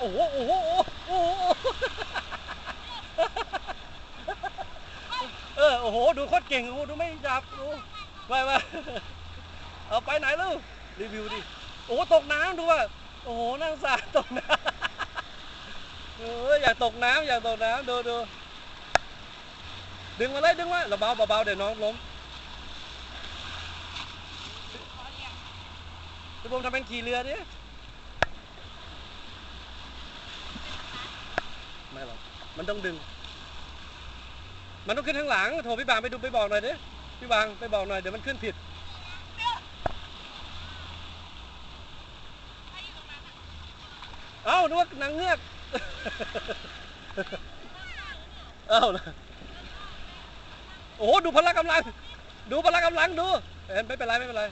โอ้โหโอ้โหโอ้โหเออโอ้โหดูโคตรเก่งโอ้โหดูไม่จับดูไปไปเอาไปไหนลูกรีวิวดิโอ้โหตกน้ำดูว่าโอ้โหนั่งสาตกน้ำเอออยากตกน้ำอยากตกน้ำดูดูดึงมาเลยดึงมาเบาเบาๆเดี๋ยวน้องล้มพี่บมทำเป็นขี่เรือดิ ไม่หรอกมันต้องดึง มันต้องขึ้นข้างหลังโทรพี่บางไปดูไปบอกหน่อยดิพี่บางไปบอกหน่อยเดี๋ยวมันขึ้นผิดเอ้านึกว่านางเงือกเอ้านะโอ้โหดูพละกำลัง ดูพละกำลังดูเอ็นไม่เป็นไรไม่เป็นไร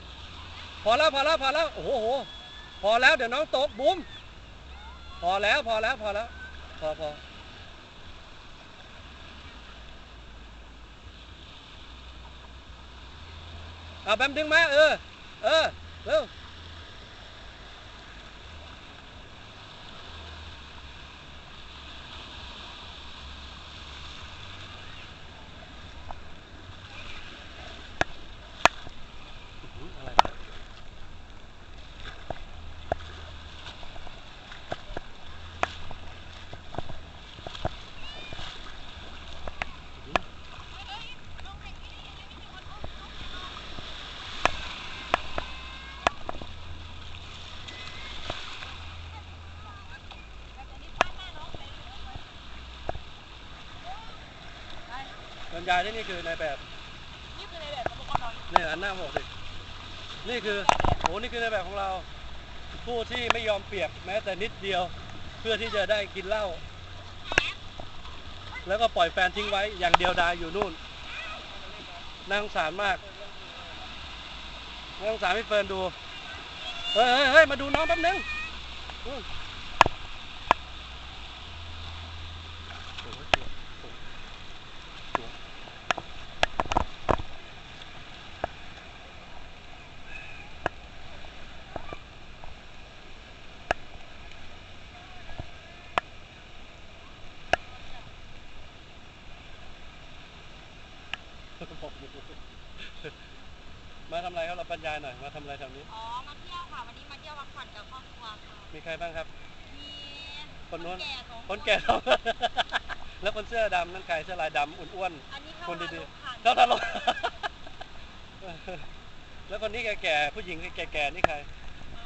พอแล้วพอแล้วพอแล้วโอ้โหโอ้โหพอแล้วเดี๋ยวน้องตกบุ้มพอแล้วพอแล้วพอแล้ว พอพอเอาแบมดึงมา เออ เออ เร็ว อะไรบ รรยายที่นี่คือนายแบบนี่คือในแบบสมมติว่าเรา นี่อันหน้าบอกสินี่คือโอ้นี่คือในแบบของเรา ผู้ที่ไม่ยอมเปียกแม้แต่นิดเดียว เพื่อที่จะได้กินเหล้า แล้วก็ปล่อยแฟนทิ้งไว้อย่างเดียวดายอยู่นู่นน่าสงสารมากน่าสงสารพี่เฟิร์นดู เฮ้ยเฮ้ยเฮ้ยมาดูน้องแป๊บนึงอืมโอ้โหเจ็บโอ้โหเจ็บ บอกอยู่มาทำอะไรครับเราบรรยายหน่อยมาทำอะไรแถวนี้ อ๋อ มาเที่ยวค่ะ วันนี้มาเที่ยวพักผ่อนกับครอบครัวค่ะ มีใครบ้างครับ มีคนนู้นแก่สองคนแก่สองแล้วคนเสื้อดำนั่นใครเสื้อลายดำอ้วนอันนี้ๆเข้าคนมาดีลูกค่ะๆเท่าทารกแล้วคนนี้แก่ๆผู้หญิงแก่ๆนี่ใครอ๋อ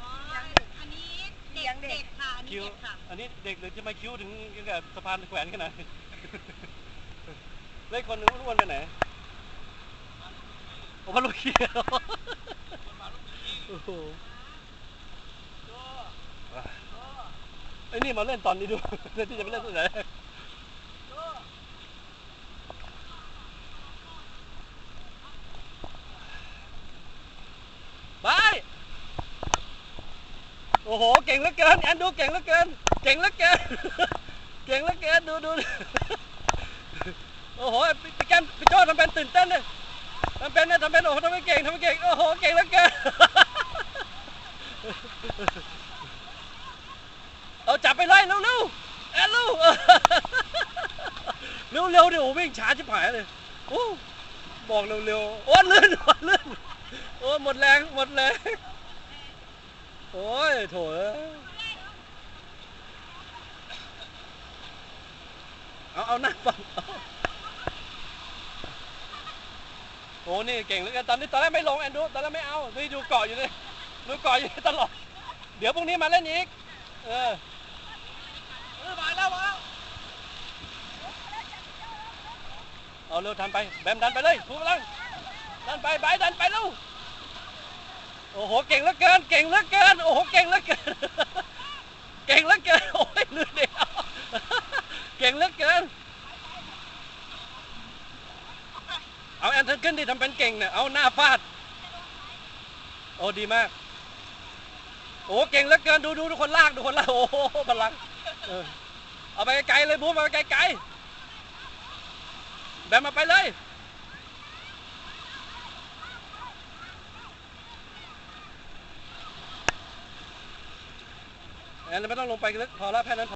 อันนี้เด็กเด็กค่ะ อันนี้คิ้วเด็กค่ะ อันนี้เด็กหรือจะมาคิ้วถึงยังกับสะพานแขวนขนาดนี้แล้วอีกคนนึงอ้วนๆไปไหน โอ้มาลูกเขียวโอ้โหไอ้นี่มาเล่นตอนนี้ดูเล่นที่จะไปเล่นที่ไหนไป โอ้โห เก่งเหลือเกินแอนดูเก่งเหลือเกิน เก่งเหลือเกิน เก่งเหลือเกิน ดูดูโอ้โห พี่พี่แกนพี่โจ้ทำเป็นตื่นเต้นเลยทำ เป็นนี่ยทำเป็นโอ้ทำเป็นเก่งทำเป็นเก่งโอ้โหเก่งเหลือเกินเอาจับไปเลยเร็วเร็วๆแอนเร็วเร็วเร็วๆดิโอ้วิ่งช้าชิบหายเลยโอ้บอกเร็วเร็วๆโอ้ลื่นโอ้ลื่นโอ้หมดแรงหมดแรงโอ้ยโถเอ้ยเอาเอาหน้าฟังเอา โอ้นี่เก่งเหลือเกินตอนนี้ตอนแรกไม่ลงแอนดูตอนแรกไม่เอานี่ดูเกาะอยู่เลยดูเกาะอยู่ตลอดเดี๋ยวพรุ่งนี้มาเล่นอีกเออมาแล้วมาแล้วเอาเร็วทันไปแบมดันไปเลยทุกกำลังดันไปไปดันไปเร็วโอ้โหเก่งเหลือเกิน เก่งเหลือเกินโอ้โหเก่งเหลือเกิน เก่งเหลือเกินโอ้ยลืมเดียวเก่งเหลือเกิน ขึ้นดิทำเป็นเก่งเนี่ยเอาหน้าฟาด โอ้ดีมาก โอ้เก่งเหลือเกินดูดูดูคนลากดูคนลากโอ้โหพลังเออเอาไปไกลเลยบูมเอาไปไกลๆแบมมาไปเลยแอนไม่ต้องลงไปลึกพอแล้วแค่นั้น